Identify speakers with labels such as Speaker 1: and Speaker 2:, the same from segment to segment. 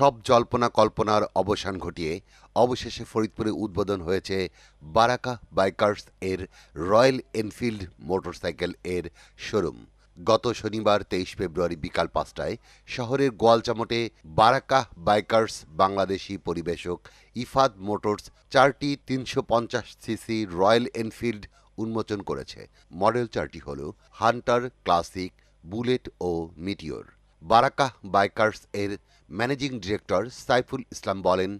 Speaker 1: সব জল্পনা কল্পনার অবসান ঘটিয়ে অবশেষে ফরিদপুরে উদ্বোধন হয়েছে বারাকা বাইকার্স এর রয়্যাল এনফিল্ড মোটরসাইকেল এর শোরুম। গত শনিবার তেইশ ফেব্রুয়ারি বিকাল পাঁচটায় শহরের গোয়ালচামটে বারাকা বাইকার্স বাংলাদেশি পরিবেশক ইফাদ মোটরস চারটি তিনশো পঞ্চাশ সিসি রয়্যাল এনফিল্ড উন্মোচন করেছে। মডেল চারটি হল হান্টার ক্লাসিক, বুলেট ও মিটিওর। বারাকা বাইকার্স এর ম্যানেজিং ডিরেক্টর সাইফুল ইসলাম বলেন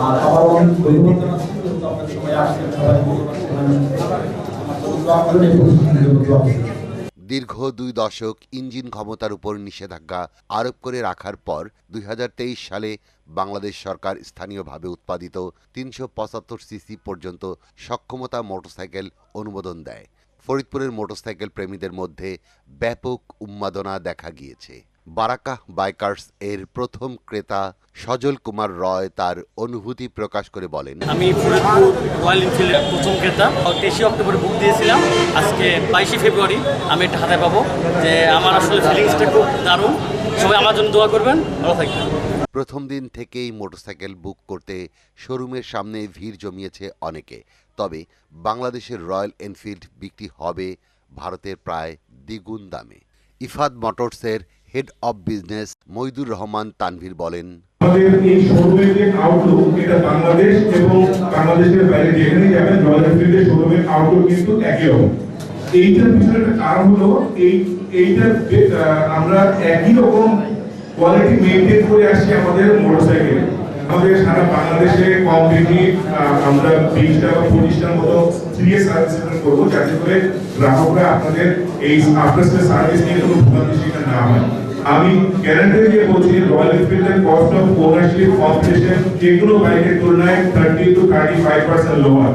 Speaker 2: আর আবার অনেক
Speaker 1: দীর্ঘ দুই দশক ইঞ্জিন ক্ষমতার উপর নিষেধাজ্ঞা আরোপ করে রাখার পর দুই হাজার তেইশ সালে বাংলাদেশ সরকার স্থানীয়ভাবে উৎপাদিত তিনশো পঁচাত্তর সিসি পর্যন্ত সক্ষমতা মোটরসাইকেল অনুমোদন দেয়। ফরিদপুরের মোটরসাইকেল প্রেমীদের মধ্যে ব্যাপক উন্মাদনা দেখা গিয়েছে। বারাকা বাইকার্স এর প্রথম ক্রেতা সজল কুমার রয় তার অনুভূতি প্রকাশ করে বলেন
Speaker 3: আমি ফরিদপুর রয়্যাল এনফিল্ডের প্রথম ক্রেতা। তেইশে অক্টোবরে বুক দিয়েছিলাম। আজকে বাইশে ফেব্রুয়ারি আমি এটা হাতে পাবো যে আমার আসলে ফিলিংসটা খুব দারুণ। সবাই আমার জন্য দোয়া করবেন। ভালো থাকবেন।
Speaker 1: প্রথম দিন থেকেই মোটরসাইকেল বুক করতে শোরুমের সামনে ভিড় জমিয়েছে অনেকে। তবে বাংলাদেশের রয়্যাল এনফিল্ড বিক্রি হবে ভারতের প্রায় দ্বিগুণ দামে। Ifad মোটরসের head of business Moidur Rahman Tanvir বলেন,
Speaker 4: আমাদের এই শোরুমের আউটলুক এটা বাংলাদেশ এবং বাংলাদেশের বাইরে যেখানে যাবেন শোরুমের আউটলুক কিন্তু একই রকম। এইটার পিছনে একটা কারণ হলো, এই আমরা একই রকম কোয়ালিটি মেনটেন করে আসছি আমাদের মোটরসাইকেলে আমাদের সারা বাংলাদেশে আমরা বিশটা বা পঁচিশটার মতো সার্ভিস করব, যাতে করে গ্রাহকরা আপনাদের এই সার্ভিস নিয়ে কোনো ভোগান্তি না হয় আমি গ্যারান্টি দিয়ে বলছি রয়্যাল এনফিল্ডের কস্ট অফ ওনারশিপ কম্পিটিশন যে কোনো বাইকের তুলনায় thirty two thirty five percent lower